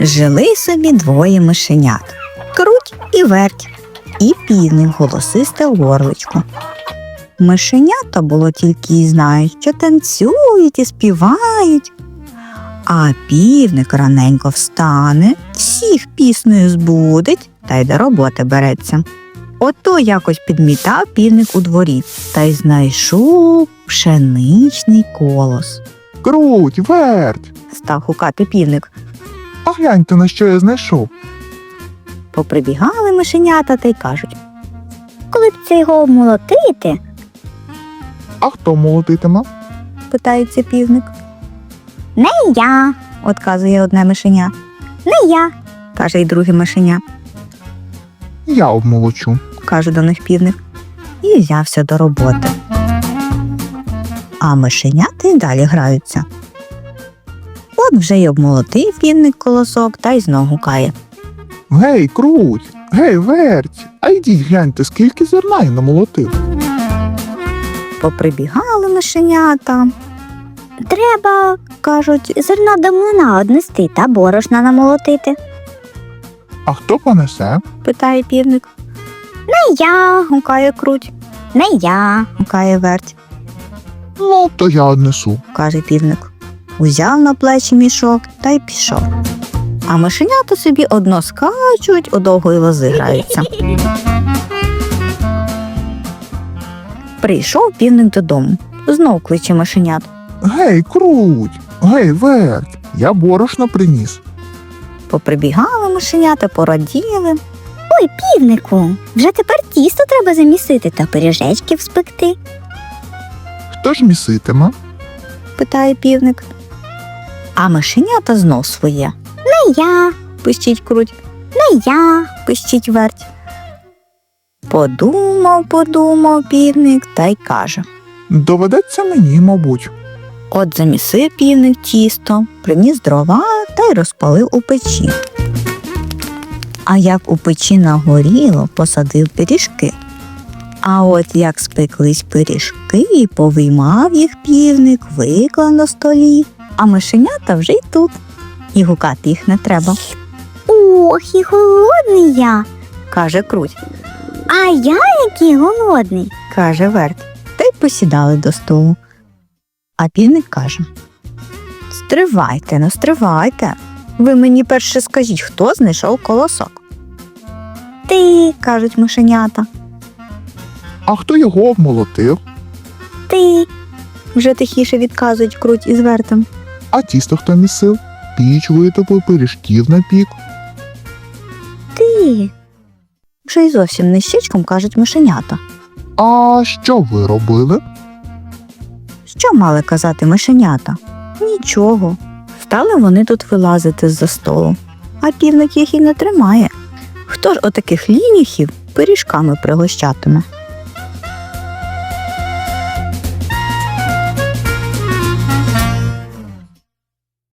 Жили собі двоє мишенят круть і верть, і півник голосисте горличко. Мишенята було тільки й знають, що танцюють і співають. А півник раненько встане, всіх піснею збудить та й до роботи береться. Ото якось підмітав півник у дворі та й знайшов пшеничний колос. Круть, верть. Став гукати півник. А гляньте, на що я знайшов. Поприбігали мишенята та й кажуть. Коли б це його обмолотити, А хто молотитиме? питається півник. не я, Отказує одне мишеня, не я. каже й друге мишеня, Я обмолочу. каже до них півник, і взявся до роботи. А мишенята й далі граються. От вже й обмолотив півник колосок та й знов гукає. Гей, круть, гей, верть. А йдіть гляньте, скільки зерна я намолотив. Поприбігали мишенята, Треба, кажуть, зерно до млина однести та борошна намолотити. А хто понесе? питає півник, Не я, гукає круть, не я. гукає верть. Ну, то я однесу. каже півник. Узяв на плечі мішок та й пішов. А мишенята собі одно скачуть, у довгої лози граються. Прийшов півник додому. Знов кличе мишенят. Гей, круть, гей, верть. Я борошно приніс. Поприбігали мишенята, пораділи, Ой, півнику, вже тепер тісто треба замісити та пиріжечків спекти. Хто ж міситиме? питає півник. А мишенята знов своє. Не я, Пищить круть, не я. пищить верть. Подумав, подумав півник та й каже. Доведеться мені, мабуть. От замісив півник тісто, приніс дрова та й розпалив у печі. А як у печі нагоріло, посадив пиріжки. А от як спеклись пиріжки, повиймав їх півник, виклав на столі, а мишенята вже й тут. І гукати їх не треба, Ох, і голодний я. каже круть, А я який голодний. каже верть, та й посідали до столу. А півник каже: Стривайте, ну стривайте. Ви мені перше скажіть, хто знайшов колосок? Ти, кажуть мишенята, А хто його обмолотив? Ти, вже тихіше відказують круть із вертом. А тісто хто місив? Піч витопив, пиріжків напік. ти. Вже й зовсім нищечком кажуть мишенята. А що ви робили? Що мали казати мишенята? Нічого. Стали вони тут вилазити з-за столу, а півник їх і не тримає. Хто ж отаких лініхів пиріжками пригощатиме?